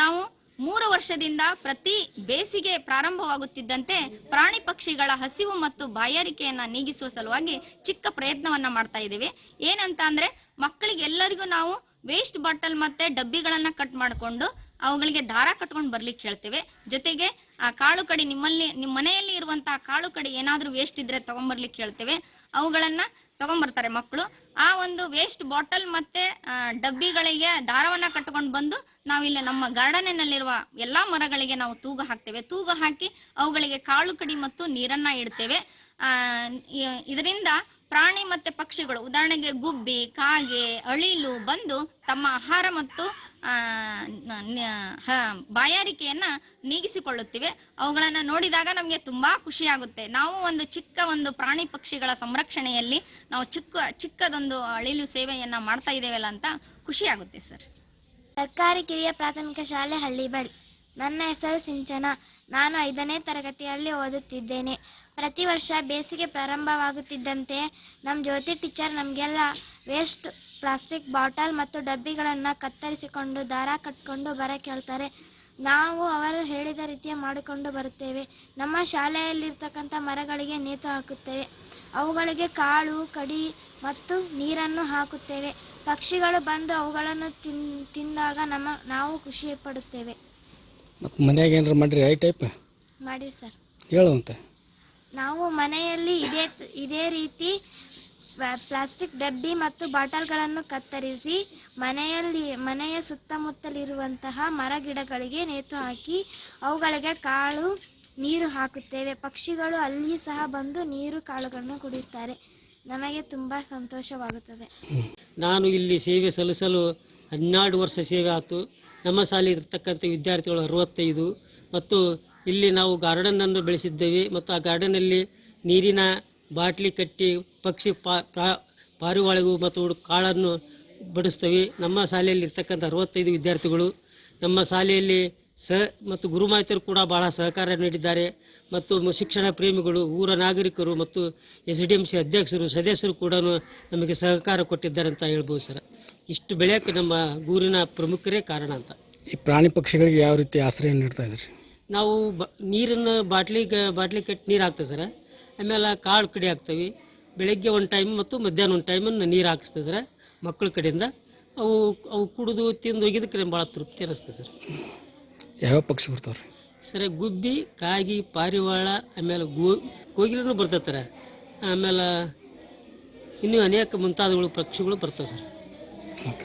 ನಾವು ಮೂರು ವರ್ಷದಿಂದ ಪ್ರತಿ ಬೇಸಿಗೆ ಪ್ರಾರಂಭವಾಗುತ್ತಿದ್ದಂತೆ ಪ್ರಾಣಿ ಪಕ್ಷಿಗಳ ಹಸಿವು ಮತ್ತು ಬಾಯಾರಿಕೆಯನ್ನ ನೀಗಿಸುವ ಸಲುವಾಗಿ ಚಿಕ್ಕ ಪ್ರಯತ್ನವನ್ನ ಮಾಡ್ತಾ ಇದ್ದೀವಿ. ಏನಂತ ಅಂದ್ರೆ ಮಕ್ಕಳಿಗೆಲ್ಲರಿಗೂ ನಾವು ವೇಸ್ಟ್ ಬಾಟಲ್ ಮತ್ತೆ ಡಬ್ಬಿಗಳನ್ನ ಕಟ್ ಮಾಡಿಕೊಂಡು ಅವುಗಳಿಗೆ ದಾರ ಕಟ್ಕೊಂಡು ಬರ್ಲಿಕ್ಕೆ ಹೇಳ್ತೇವೆ. ಜೊತೆಗೆ ಆ ಕಾಳು ಕಡಿ ನಿಮ್ಮಲ್ಲಿ ನಿಮ್ಮ ಮನೆಯಲ್ಲಿ ಇರುವಂತಹ ಕಾಳು ಕಡಿ ಏನಾದ್ರೂ ವೇಸ್ಟ್ ಇದ್ರೆ ತಗೊಂಡ್ಬರ್ಲಿಕ್ಕೆ ಹೇಳ್ತೇವೆ. ಅವುಗಳನ್ನ ತಗೊಂಬರ್ತಾರೆ ಮಕ್ಕಳು. ಆ ಒಂದು ವೇಸ್ಟ್ ಬಾಟಲ್ ಮತ್ತೆ ಡಬ್ಬಿಗಳಿಗೆ ದಾರವನ್ನ ಕಟ್ಕೊಂಡು ಬಂದು ನಾವಿಲ್ಲಿ ನಮ್ಮ ಗಾರ್ಡನಿನಲ್ಲಿರುವ ಎಲ್ಲಾ ಮರಗಳಿಗೆ ನಾವು ತೂಗು ಹಾಕ್ತೇವೆ. ತೂಗು ಹಾಕಿ ಅವುಗಳಿಗೆ ಕಾಳು ಕಡಿ ಮತ್ತು ನೀರನ್ನ ಇಡ್ತೇವೆ. ಆ ಇದರಿಂದ ಪ್ರಾಣಿ ಮತ್ತೆ ಪಕ್ಷಿಗಳು ಉದಾಹರಣೆಗೆ ಗುಬ್ಬಿ ಕಾಗೆ ಅಳಿಲು ಬಂದು ತಮ್ಮ ಆಹಾರ ಮತ್ತು ಆ, ಬಾಯಾರಿಕೆಯನ್ನ ನೀಗಿಸಿಕೊಳ್ಳುತ್ತಿವೆ. ಅವುಗಳನ್ನ ನೋಡಿದಾಗ ನಮಗೆ ತುಂಬಾ ಖುಷಿ ಆಗುತ್ತೆ ನಾವು ಒಂದು ಚಿಕ್ಕ ಒಂದು ಪ್ರಾಣಿ ಪಕ್ಷಿಗಳ ಸಂರಕ್ಷಣೆಯಲ್ಲಿ ನಾವು ಚಿಕ್ಕ, ಚಿಕ್ಕದೊಂದು ಅಳಿಲು ಸೇವೆಯನ್ನ ಮಾಡ್ತಾ ಇದ್ದೇವಲ್ಲ ಅಂತ ಖುಷಿ ಆಗುತ್ತೆ ಸರ್. ಸರ್ಕಾರಿ ಕಿರಿಯ ಪ್ರಾಥಮಿಕ ಶಾಲೆ ಹಳ್ಳಿಬಲ್ ನನ್ನ ಹೆಸರು ಸಿಂಚನ. ನಾನು ಐದನೇ ತರಗತಿಯಲ್ಲಿ ಓದುತ್ತಿದ್ದೇನೆ. ಪ್ರತಿ ವರ್ಷ ಬೇಸಿಗೆ ಪ್ರಾರಂಭವಾಗುತ್ತಿದ್ದಂತೆ ನಮ್ಮ ಜ್ಯೋತಿ ಟೀಚರ್ ನಮಗೆಲ್ಲ ವೇಸ್ಟ್ ಪ್ಲಾಸ್ಟಿಕ್ ಬಾಟಲ್ ಮತ್ತು ಡಬ್ಬಿಗಳನ್ನು ಕತ್ತರಿಸಿಕೊಂಡು ದಾರ ಕಟ್ಕೊಂಡು ಬರ ಕೇಳ್ತಾರೆ ನಾವು ಅವರು ಹೇಳಿದ ರೀತಿಯ ಮಾಡಿಕೊಂಡು ಬರುತ್ತೇವೆ. ನಮ್ಮ ಶಾಲೆಯಲ್ಲಿರ್ತಕ್ಕಂಥ ಮರಗಳಿಗೆ ನೇತು ಹಾಕುತ್ತೇವೆ. ಅವುಗಳಿಗೆ ಕಾಳು ಕಡಿ ಮತ್ತು ನೀರನ್ನು ಹಾಕುತ್ತೇವೆ. ಪಕ್ಷಿಗಳು ಬಂದು ಅವುಗಳನ್ನು ತಿನ್ ತಿಂದಾಗ ನಮ್ಮ ನಾವು ಖುಷಿ ಪಡುತ್ತೇವೆ. ಮತ್ತು ಮನ್ಯಾಗ ಏನಾರ ಮಾಡಿರಿ? ಐ ಟೈಪ್? ಮಾಡಿ ಸರ್. ಹೇಳುವಂತೆ ನಾವು ಮನೆಯಲ್ಲಿ ಇದೇ ಇದೇ ರೀತಿ ಪ್ಲಾಸ್ಟಿಕ್ ಡಬ್ಬಿ ಮತ್ತು ಬಾಟಲ್ಗಳನ್ನು ಕತ್ತರಿಸಿ ಮನೆಯಲ್ಲಿ, ಮನೆಯ ಸುತ್ತಮುತ್ತಲಿರುವಂತಹ ಮರ ಗಿಡಗಳಿಗೆ ನೇತು ಹಾಕಿ ಅವುಗಳಿಗೆ ಕಾಳು, ನೀರು ಹಾಕುತ್ತೇವೆ. ಪಕ್ಷಿಗಳು ಅಲ್ಲಿ ಸಹ ಬಂದು ನೀರು ಕಾಳುಗಳನ್ನು ಕುಡಿಯುತ್ತಾರೆ. ನಮಗೆ ತುಂಬ ಸಂತೋಷವಾಗುತ್ತದೆ. ನಾನು ಇಲ್ಲಿ ಸೇವೆ ಸಲ್ಲಿಸಲು ಹನ್ನೆರಡು ವರ್ಷ ಸೇವೆ ಆಯಿತು. ನಮ್ಮ ಶಾಲೆ ಇರತಕ್ಕಂಥ ವಿದ್ಯಾರ್ಥಿಗಳು ಅರವತ್ತೈದು ಮತ್ತು ಇಲ್ಲಿ ನಾವು ಗಾರ್ಡನನ್ನು ಬೆಳೆಸಿದ್ದೇವೆ ಮತ್ತು ಆ ಗಾರ್ಡನಲ್ಲಿ ನೀರಿನ ಬಾಟ್ಲಿ ಕಟ್ಟಿ ಪಕ್ಷಿ ಪಾ ಪ್ರಾ- ಪಾರಿವಾಳಗಳು ಮತ್ತು ಕಾಳನ್ನು ಬಡಿಸ್ತೀವಿ. ನಮ್ಮ ಶಾಲೆಯಲ್ಲಿ ಇರ್ತಕ್ಕಂಥ ಅರವತ್ತೈದು ವಿದ್ಯಾರ್ಥಿಗಳು ನಮ್ಮ ಶಾಲೆಯಲ್ಲಿ ಸ ಮತ್ತು ಗುರುಮಾತರು ಕೂಡ ಬಹಳ ಸಹಕಾರ ನೀಡಿದ್ದಾರೆ. ಮತ್ತು ಶಿಕ್ಷಣ ಪ್ರೇಮಿಗಳು ಊರ ನಾಗರಿಕರು ಮತ್ತು ಎಸ್ ಡಿ ಎಂ ಸಿ ಅಧ್ಯಕ್ಷರು ಸದಸ್ಯರು ಕೂಡ ನಮಗೆ ಸಹಕಾರ ಕೊಟ್ಟಿದ್ದಾರೆ ಅಂತ ಹೇಳ್ಬೋದು ಸರ್. ಇಷ್ಟು ಬೆಳೆಯೋಕ್ಕೆ ನಮ್ಮ ಊರಿನ ಪ್ರಮುಖರೇ ಕಾರಣ ಅಂತ. ಈ ಪ್ರಾಣಿ ಪಕ್ಷಿಗಳಿಗೆ ಯಾವ ರೀತಿ ಆಶ್ರಯ ನೀಡ್ತಾ ಇದ್ರಿ ನಾವು ಬ ನೀರನ್ನು ಬಾಟ್ಲಿಗೆ ಬಾಟ್ಲಿ ಕಟ್ಟಿ ನೀರು ಹಾಕ್ತೇವೆ ಸರ್. ಆಮೇಲೆ ಕಾಳು ಕಡಿ ಹಾಕ್ತೇವೆ. ಬೆಳಗ್ಗೆ ಒಂದು ಟೈಮ್ ಮತ್ತು ಮಧ್ಯಾಹ್ನ ಒಂದು ಟೈಮನ್ನು ನೀರು ಹಾಕಿಸ್ತೇವೆ ಸರ್ ಮಕ್ಕಳ ಕಡೆಯಿಂದ. ಅವು ಅವು ಕುಡಿದು ತಿಂದು ಒಗಿದಕ್ಕೆ ಭಾಳ ತೃಪ್ತಿ ಅನ್ನಿಸ್ತದೆ ಸರ್. ಯಾವ ಪಕ್ಷಿ ಬರ್ತಾವ್ರಿ? ಸರ್ ಗುಬ್ಬಿ ಕಾಗಿ ಪಾರಿವಾಳ ಆಮೇಲೆ ಗೋ ಕೋಗಿಲೂ ಬರ್ತೈತಾರೆ ಆಮೇಲೆ ಇನ್ನೂ ಅನೇಕ ಮುಂತಾದವುಗಳು ಪಕ್ಷಿಗಳು ಬರ್ತವೆ ಸರ್. ಓಕೆ.